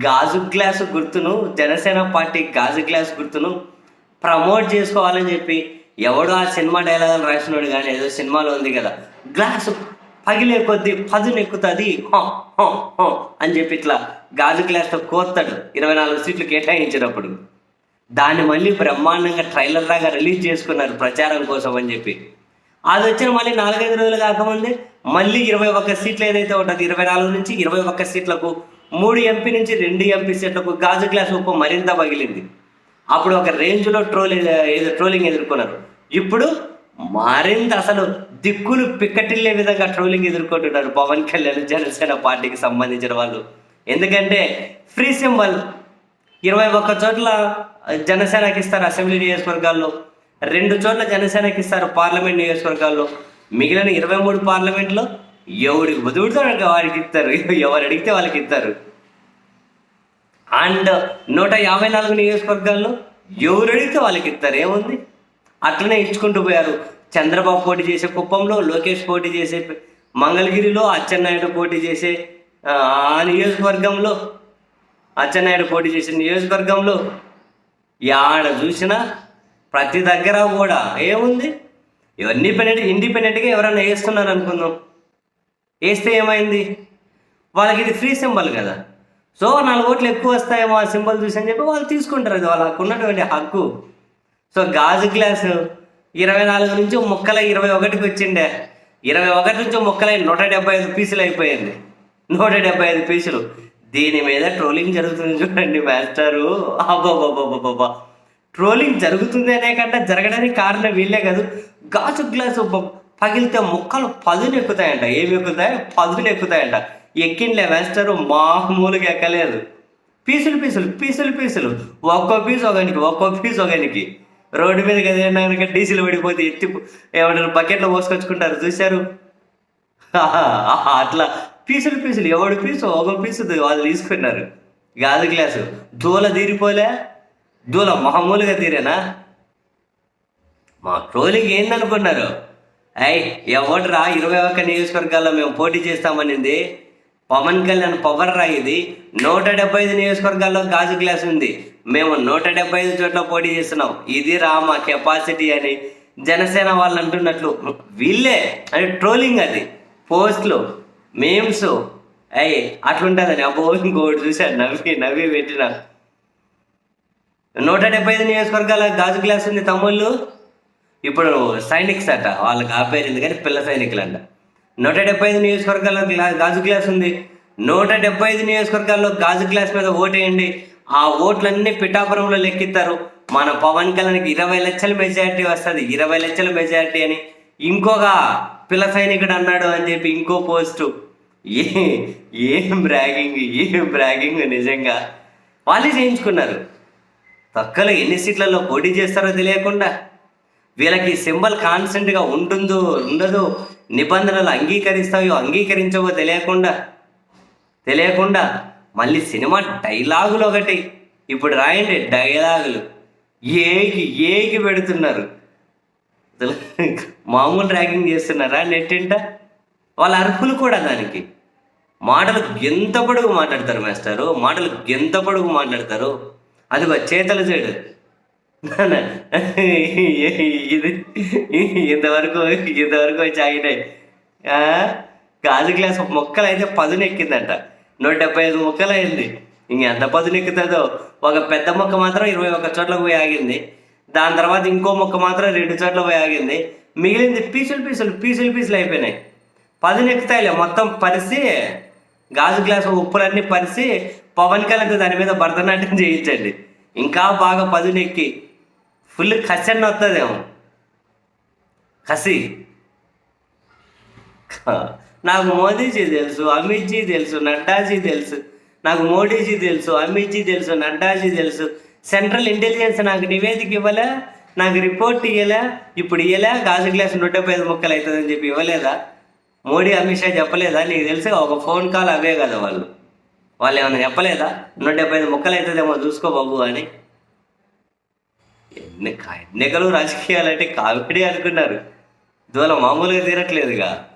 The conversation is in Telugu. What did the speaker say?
గాజు గ్లాసు గుర్తును జనసేన పార్టీ గాజు గ్లాస్ గుర్తును ప్రమోట్ చేసుకోవాలని చెప్పి ఎవడో ఆ సినిమా డైలాగులు రాసినోడు కానీ ఏదో సినిమాలో ఉంది కదా గ్లాసు పగిలే కొద్దీ పదును ఎక్కుతుంది అని చెప్పి ఇట్లా గాజు గ్లాస్తో కోస్తాడు ఇరవై నాలుగు సీట్లు కేటాయించినప్పుడు. దాన్ని మళ్ళీ బ్రహ్మాండంగా ట్రైలర్ లాగా రిలీజ్ చేసుకున్నారు ప్రచారం కోసం అని చెప్పి. అది వచ్చిన మళ్ళీ నాలుగైదు రోజులు కాకముందే మళ్ళీ ఇరవై ఒక్క సీట్లు ఏదైతే ఉంటుంది ఇరవై నాలుగు నుంచి ఇరవై ఒక్క సీట్లకు మూడు ఎంపీ నుంచి రెండు ఎంపీ సీట్లకు గాజు గ్లాస్ ఉప్పు మరింత పగిలింది. అప్పుడు ఒక రేంజ్లో ట్రోలింగ్ ట్రోలింగ్ ఎదుర్కొన్నారు. ఇప్పుడు మరింత అసలు దిక్కులు పిక్కటిల్లే విధంగా ట్రోలింగ్ ఎదుర్కొంటున్నారు పవన్ కళ్యాణ్ జనసేన పార్టీకి సంబంధించిన వాళ్ళు. ఎందుకంటే ఫ్రీ సింబల్ ఇరవై ఒక్క చోట్ల జనసేనకి ఇస్తారు అసెంబ్లీ నియోజకవర్గాల్లో రెండు చోట్ల జనసేనకి ఇస్తారు పార్లమెంట్ నియోజకవర్గాల్లో. మిగిలిన ఇరవై మూడు పార్లమెంట్లో ఎవడికి బతుకుతాడు వారికి ఇస్తారు. ఎవరు అడిగితే వాళ్ళకి ఇస్తారు. అండ్ నూట యాభై నాలుగు నియోజకవర్గాల్లో ఎవరు అడిగితే వాళ్ళకి ఇస్తారు. ఏముంది? అట్లనే ఇచ్చుకుంటూ పోయారు. చంద్రబాబు పోటీ చేసే కుప్పంలో లోకేష్ పోటీ చేసే మంగళగిరిలో అచ్చెన్నాయుడు పోటీ చేసే ఆ నియోజకవర్గంలో అచ్చెన్నాయుడు పోటీ చేసే నియోజకవర్గంలో యాడ చూసినా ప్రతి దగ్గర కూడా ఏముంది? ఇవన్నీ ఇండిపెండెంట్గా ఎవరైనా వేస్తున్నారు అనుకుందాం వేస్తే ఏమైంది? వాళ్ళకి ఇది ఫ్రీ సింబల్ కదా. సో నాలుగు ఓట్లు ఎక్కువ వస్తాయేమో ఆ సింబల్ చూసి అని చెప్పి వాళ్ళు తీసుకుంటారు అది వాళ్ళకు ఉన్నటువంటి హక్కు. సో గాజు గ్లాసు ఇరవై నాలుగు నుంచి ముక్కల ఇరవై ఒకటికి వచ్చిండే. ఇరవై ఒకటి నుంచి ముక్కలై నూట డెబ్బై ఐదు పీసులు అయిపోయింది. నూట డెబ్బై ఐదు పీసులు. దీని మీద ట్రోలింగ్ జరుగుతుంది చూడండి మాస్టరు అబ్బాబాబాబాబా ట్రోలింగ్ జరుగుతుంది అనే కంటే జరగడానికి కారణం వీళ్ళే కాదు. గాజు గ్లాసు బ- పగిలితే ముక్కలు పదులు ఎక్కుతాయంట. ఏమి ఎక్కుతాయి? పదులు ఎక్కుతాయంట. ఎక్కిండ్లే మాస్టరు మామూలుగా ఎక్కలేదు. పీసులు పీసులు పీసులు పీసులు. ఒక్కో పీసు ఒకనికి ఒక్కో పీసు ఒకనికి రోడ్డు మీద కనుక డీజిల్ పడిపోతే ఎత్తి ఏమంటారు బకెట్లో పోసుకొచ్చుకుంటారు చూశారు? అట్లా. పీసులు పీసులు. ఎవడు పీసు ఒక పీసు వాళ్ళు తీసుకున్నారు. గాజు గ్లాసు. దూల తీరిపోలే? దూల మామూలుగా తీరేనా? మా ట్రోలింగ్ ఏందనుకున్నారు? అయ్ ఎవడ్రా ఇరవై ఒక్క నియోజకవర్గాల్లో మేము పోటీ చేస్తామనింది? పవన్ కళ్యాణ్ పవర్ రా ఇది. నూట డెబ్బై ఐదు నియోజకవర్గాల్లో గాజు గ్లాస్ ఉంది. మేము నూట డెబ్బై ఐదు చోట్ల పోటీ చేస్తున్నాం. ఇది రా మా కెపాసిటీ అని జనసేన వాళ్ళు అంటున్నట్లు. వీళ్ళే అంటే ట్రోలింగ్ అది. పోస్ట్లు మేమ్స్. అయ్యి అట్లుంటుందని. అబ్బో ఇంకోటి చూశాను నవ్వి నవ్వి పెట్టిన. నూట డెబ్బై ఐదు నియోజకవర్గాల గాజు గ్లాస్ ఉంది తమ్ముళ్ళు. ఇప్పుడు సైనిక్స్ అట వాళ్ళకి ఆ పేరు ఎందుకని పిల్ల సైనికులు అంట నూట డెబ్బై ఐదు నియోజకవర్గాల్లో గాజు గ్లాస్ ఉంది. నూట డెబ్బై ఐదు నియోజకవర్గాల్లో గాజు గ్లాస్ మీద ఓటేయండి. ఆ ఓట్లన్నీ పిఠాపురంలో లెక్కిస్తారు. మన పవన్ కళ్యాణ్కి ఇరవై లక్షల మెజారిటీ వస్తుంది. ఇరవై లక్షల మెజారిటీ అని ఇంకొక పిల్ల సైనికుడు అన్నాడు అని చెప్పి ఇంకో పోస్టు. ఏ ఏం బ్రాగింగ్ ఏం బ్రాగింగ్ నిజంగా. వాళ్ళే చేయించుకున్నారు. పక్కలో ఎన్ని సీట్లలో పోటీ చేస్తారో తెలియకుండా. వీళ్ళకి సింబల్ కాన్స్టెంట్గా ఉంటుందో ఉండదో నిబంధనలు అంగీకరిస్తాయో అంగీకరించవో తెలియకుండా తెలియకుండా మళ్ళీ సినిమా డైలాగులు ఒకటి. ఇప్పుడు రాయండి డైలాగులు. ఏకి ఏకి పెడుతున్నారు. మామూలు ర్యాగింగ్ చేస్తున్నారా నెట్టింట? వాళ్ళ అర్హులు కూడా దానికి. మాటలు ఎంత పొడుగు మాట్లాడతారు మాస్టారు. మాటలు ఎంత పొడుగు మాట్లాడతారు. అదిగో చేతలు చేయడు ఇది ఇంతవరకు ఇంతవరకు వచ్చి ఆగినాయి గాజు గ్లాస్ మొక్కలు అయితే పదును ఎక్కిందంట నూట డెబ్బై ఐదు మొక్కలు అయింది ఇంకెంత పదును ఎక్కుతుందో ఒక పెద్ద మొక్క మాత్రం ఇరవై ఒక్క చోట్ల పోయి ఆగింది. దాని తర్వాత ఇంకో మొక్క మాత్రం రెండు చోట్ల పోయి ఆగింది. మిగిలింది పీసులు పీసులు పీసులు పీసులు అయిపోయినాయి. పదును ఎక్కుతాయిలే మొత్తం పరిసి గాజు గ్లాసు ఉప్పులన్నీ పరిసి పవన్ కళ్యాణ్ దాని మీద భరతనాట్యం చేయించండి. ఇంకా బాగా పదునెక్కి. ఫుల్ కసన్న వస్తుందేమో కసి. నాకు మోదీజీ తెలుసు అమిత్జీ తెలుసు నడ్డాజీ తెలుసు నాకు మోడీజీ తెలుసు అమిత్జీ తెలుసు నడ్డాజీ తెలుసు. సెంట్రల్ ఇంటెలిజెన్స్ నాకు నివేదిక ఇవ్వలే నాకు రిపోర్ట్ ఇవ్వలే ఇప్పుడు ఇవ్వలే గాజు గ్లాస్ నూట డెబ్బై ఐదు ముక్కలు అవుతుందని చెప్పి ఇవ్వలేదా? మోడీ అమిత్ షా చెప్పలేదా? నీకు తెలుసు ఒక ఫోన్ కాల్ అవే కదా వాళ్ళు. వాళ్ళు ఏమైనా చెప్పలేదా? నూట డెబ్బై ఐదు ముక్కలు అవుతుందేమో చూసుకో బాబు అని. ఎన్ని ఎన్నికలు రాజకీయాలంటే కామెడీ అనుకున్నారు. ఇందువల్ల మామూలుగా తీరట్లేదుగా